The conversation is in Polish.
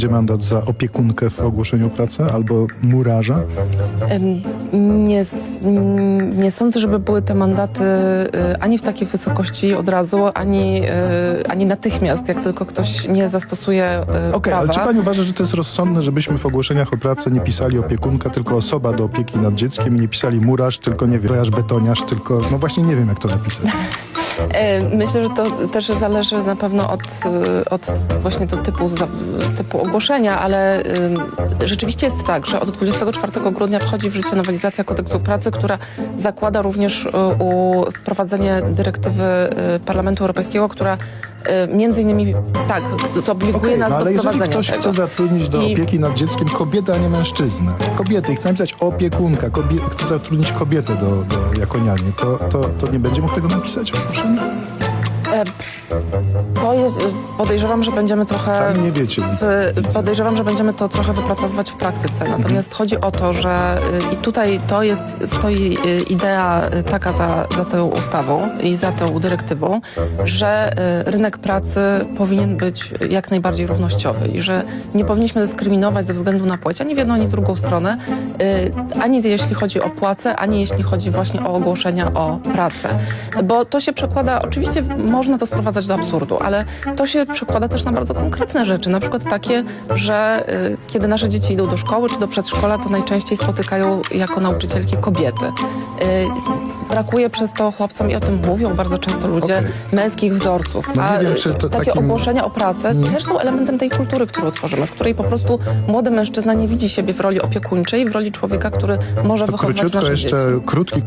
Będzie mandat za opiekunkę w ogłoszeniu pracy albo murarza? Nie, nie sądzę, żeby były te mandaty y, ani w takiej wysokości od razu, ani, y, ani natychmiast, jak tylko ktoś nie zastosuje y, Okej, prawa. ale czy pani uważa, że to jest rozsądne, żebyśmy w ogłoszeniach o pracę nie pisali opiekunka, tylko osoba do opieki nad dzieckiem i nie pisali murarz, tylko nie wiem, betoniarz, tylko no właśnie nie wiem, jak to napisać. E, Myślę, że to też zależy na pewno od, y, od właśnie to typu, typu ogłoszenia, ale y, rzeczywiście jest tak, że od 24 grudnia wchodzi w życie nowelizacja kodeksu pracy, która zakłada również wprowadzenie dyrektywy Parlamentu Europejskiego, która między innymi tak, zobliguje Okej, nas no do ale jeżeli wprowadzenia ktoś tego. chce zatrudnić do I- opieki nad dzieckiem kobietę, a nie mężczyznę, kobiety i chce napisać opiekunka, kobie, chce zatrudnić kobietę do, do, jako niani, to, to, to nie będzie mógł tego napisać? E, to jest, podejrzewam, że będziemy trochę... Sami nie wiecie. W-. Podejrzewam, że będziemy to trochę wypracowywać w praktyce. Natomiast chodzi o to, że y, i tutaj to jest, stoi y, idea y, taka za, za tą ustawą i za tą dyrektywą, że rynek pracy powinien być jak najbardziej równościowy i że nie powinniśmy dyskryminować ze względu na płeć ani w jedną, ani w drugą stronę, ani jeśli chodzi o płacę, ani jeśli chodzi właśnie o ogłoszenia o pracę. Bo to się przekłada, oczywiście można to sprowadzać do absurdu, ale to się przekłada też na bardzo konkretne rzeczy. Na przykład takie, że y, kiedy nasze dzieci idą do szkoły czy do przedszkola, to najczęściej spotykają jako nauczycielki kobiety. Y, brakuje przez to chłopcom i o tym mówią bardzo często ludzie Okej. męskich wzorców. No A wiem, takie takim- ogłoszenia o pracę Mm. też są elementem tej kultury, którą tworzymy, w której po prostu młody mężczyzna nie widzi siebie w roli opiekuńczej, w roli człowieka, który może To wychowywać nasze jeszcze dzieci. krótki